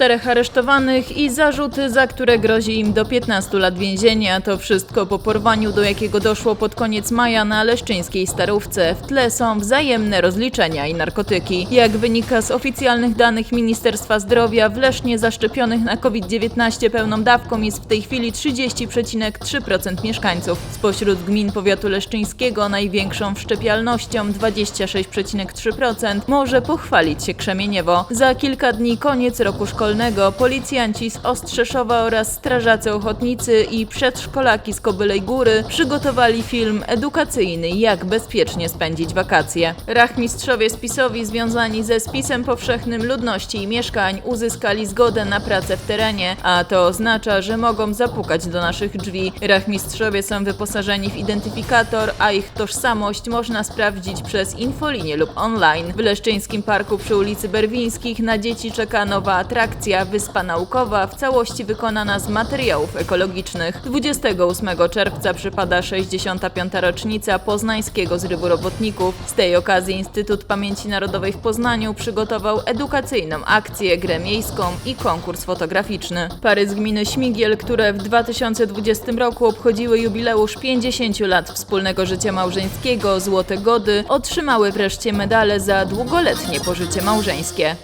czterech aresztowanych i zarzuty, za które grozi im do 15 lat więzienia. To wszystko po porwaniu, do jakiego doszło pod koniec maja na leszczyńskiej Starówce. W tle są wzajemne rozliczenia i narkotyki. Jak wynika z oficjalnych danych Ministerstwa Zdrowia, w Lesznie zaszczepionych na COVID-19 pełną dawką jest w tej chwili 30,3% mieszkańców. Spośród gmin powiatu leszczyńskiego największą wszczepialnością 26,3% może pochwalić się Krzemieniewo. Za kilka dni koniec roku szkolnego policjanci z Ostrzeszowa oraz strażacy ochotnicy i przedszkolaki z Kobylej Góry przygotowali film edukacyjny jak bezpiecznie spędzić wakacje. Rachmistrzowie spisowi związani ze spisem powszechnym ludności i mieszkań uzyskali zgodę na pracę w terenie, a to oznacza, że mogą zapukać do naszych drzwi. Rachmistrzowie są wyposażeni w identyfikator, a ich tożsamość można sprawdzić przez infolinię lub online. W Leszczyńskim Parku przy ulicy Berwińskich na dzieci czeka nowa atrakcja Wyspa Naukowa, w całości wykonana z materiałów ekologicznych. 28 czerwca przypada 65. rocznica poznańskiego zrywu robotników. Z tej okazji Instytut Pamięci Narodowej w Poznaniu przygotował edukacyjną akcję, grę miejską i konkurs fotograficzny. Pary z gminy Śmigiel, które w 2020 roku obchodziły jubileusz 50 lat wspólnego życia małżeńskiego, Złote Gody, otrzymały wreszcie medale za długoletnie pożycie małżeńskie.